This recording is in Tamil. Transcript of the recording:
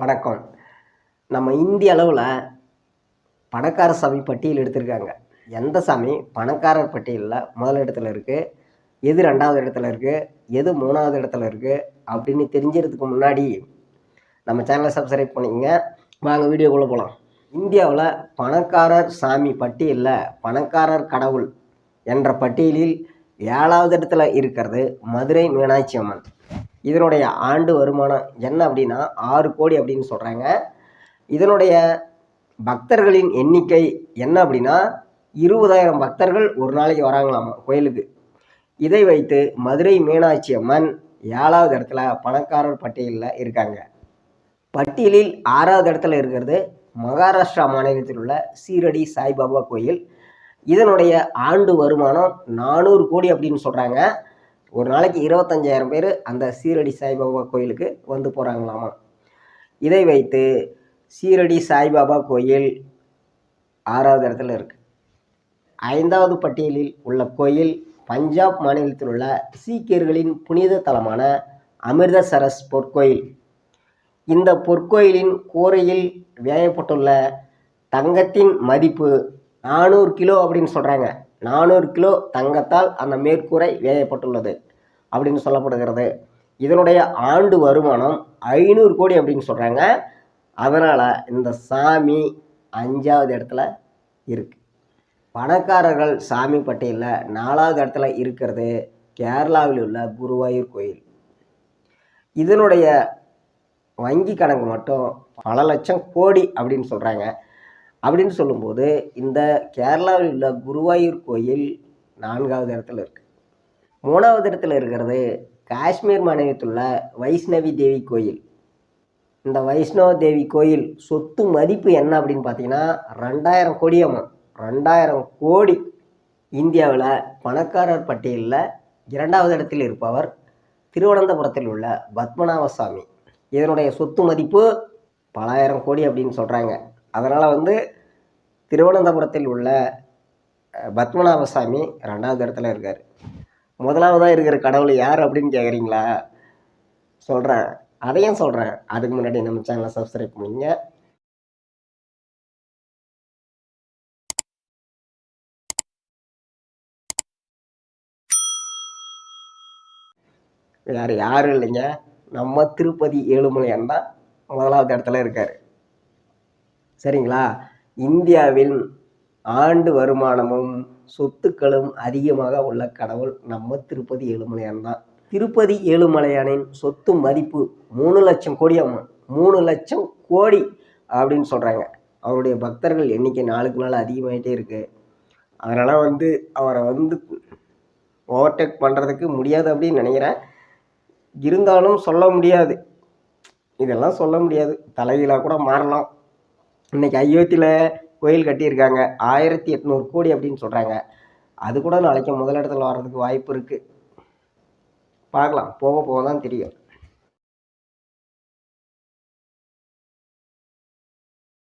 வணக்கம். நம்ம இந்திய அளவில் பணக்கார சாமி பட்டியல் எடுத்திருக்காங்க. எந்த சாமி? பணக்காரர் பட்டியலில் முதல் இடத்துல இருக்குது எது ரெண்டாவது இடத்துல இருக்குது எது மூணாவது இடத்துல இருக்குது அப்படின்னு தெரிஞ்சுறதுக்கு முன்னாடி நம்ம சேனலை சப்ஸ்கிரைப் பண்ணிக்கங்க. வாங்க வீடியோக்குள்ளே போகலாம் இந்தியாவில் பணக்காரர் சாமி பட்டியலில் பணக்காரர் கடவுள் என்ற பட்டியலில் ஏழாவது இடத்துல இருக்கிறது மதுரை மீனாட்சி அம்மன். இதனுடைய ஆண்டு வருமானம் என்ன அப்படின்னா ஆறு கோடி அப்படின்னு சொல்கிறாங்க இதனுடைய பக்தர்களின் எண்ணிக்கை என்ன அப்படின்னா இருபதாயிரம் பக்தர்கள் ஒரு நாளைக்கு வராங்களாமா கோயிலுக்கு. இதை வைத்து மதுரை மீனாட்சி அம்மன் ஏழாவது இடத்துல பணக்காரர் பட்டியலில் இருக்காங்க. பட்டியலில் ஆறாவது இடத்துல இருக்கிறது மகாராஷ்டிரா மாநிலத்தில் உள்ள சீரடி சாய்பாபா கோயில். இதனுடைய ஆண்டு வருமானம் நானூறு கோடி அப்படின்னு சொல்கிறாங்க ஒரு நாளைக்கு இருபத்தஞ்சாயிரம் பேர் அந்த சீரடி சாய்பாபா கோயிலுக்கு வந்து போகிறாங்களாமா இதை வைத்து சீரடி சாய்பாபா கோயில் ஆறாவது இடத்துல இருக்குது ஐந்தாவது பட்டியலில் உள்ள கோயில் பஞ்சாப் மாநிலத்தில் உள்ள சீக்கியர்களின் புனித தலமான அமிர்தசரஸ் பொற்கோயில். இந்த பொற்கோயிலின் கூரையில் வேயப்பட்டுள்ள தங்கத்தின் மதிப்பு நானூறு கிலோ அப்படின்னு சொல்கிறாங்க நானூறு கிலோ தங்கத்தால் அந்த மேற்கூரை வேயப்பட்டுள்ளது அப்படின்னு சொல்லப்படுகிறது. இதனுடைய ஆண்டு வருமானம் ஐநூறு கோடி அப்படின்னு சொல்கிறாங்க அதனால் இந்த சாமி அஞ்சாவது இடத்துல இருக்குது பணக்காரர்கள் சாமி பட்டியலில் நாலாவது இடத்துல இருக்கிறது கேரளாவில் உள்ள குருவாயூர் கோயில். இதனுடைய வங்கி கணக்கு மட்டும் பல லட்சம் கோடி அப்படின்னு சொல்கிறாங்க அப்படின்னு சொல்லும்போது இந்த கேரளாவில் உள்ள குருவாயூர் கோயில் நான்காவது இடத்துல இருக்குது மூணாவது இடத்துல இருக்கிறது காஷ்மீர் மாநிலத்தில் வைஷ்ணவி தேவி கோயில். இந்த வைஷ்ணவ தேவி கோயில் சொத்து மதிப்பு என்ன அப்படின்னு பார்த்தீங்கன்னா ரெண்டாயிரம் கோடியாமா ரெண்டாயிரம் கோடி இந்தியாவில் பணக்காரர் பட்டியலில் இரண்டாவது இடத்தில் இருப்பவர் திருவனந்தபுரத்தில் உள்ள பத்மநாப சாமி இதனுடைய சொத்து மதிப்பு பலாயிரம் கோடி அப்படின்னு சொல்கிறாங்க அதனால் வந்து திருவனந்தபுரத்தில் உள்ள பத்மநாபசாமி பத்மநாப சாமி ரெண்டாவது இடத்துல இருக்கார். முதலாவதாக இருக்கிற கடவுள் யார் அப்படின்னு கேட்குறீங்களா சொல்கிறேன் அதையும் சொல்கிறேன் அதுக்கு முன்னாடி நம்ம சேனலை சப்ஸ்கிரைப் பண்ணிங்க. வேறு யாரும் இல்லைங்க. நம்ம திருப்பதி ஏழுமலையான் தான் முதலாவது இடத்துல இருக்கார். சரிங்களா? இந்தியாவில் ஆண்டு வருமானமும் சொத்துக்களும் அதிகமாக உள்ள கடவுள் நம்ம திருப்பதி ஏழுமலையான் தான். திருப்பதி ஏழுமலையானின் சொத்து மதிப்பு மூணு லட்சம் கோடி அம்மா. மூணு லட்சம் கோடி அப்படின்னு சொல்கிறாங்க அவருடைய பக்தர்கள் எண்ணிக்கை நாளுக்கு நாள் அதிகமாகிட்டே இருக்குது அதனால் வந்து அவரை வந்து ஓவர்டேக் பண்ணுறதுக்கு முடியாது அப்படின்னு நினைக்கிறேன். இருந்தாலும் சொல்ல முடியாது. இதெல்லாம் சொல்ல முடியாது. தலைகீழாக கூட மாறலாம். இன்னைக்கு அயோத்தியில் கோயில் கட்டியிருக்காங்க. ஆயிரத்தி எட்நூறு கோடி அப்படின்னு சொல்கிறாங்க அது கூட நாளைக்கு முதலிடத்தில் வர்றதுக்கு வாய்ப்பு இருக்குது பார்க்கலாம். போக போக தான் தெரியும்.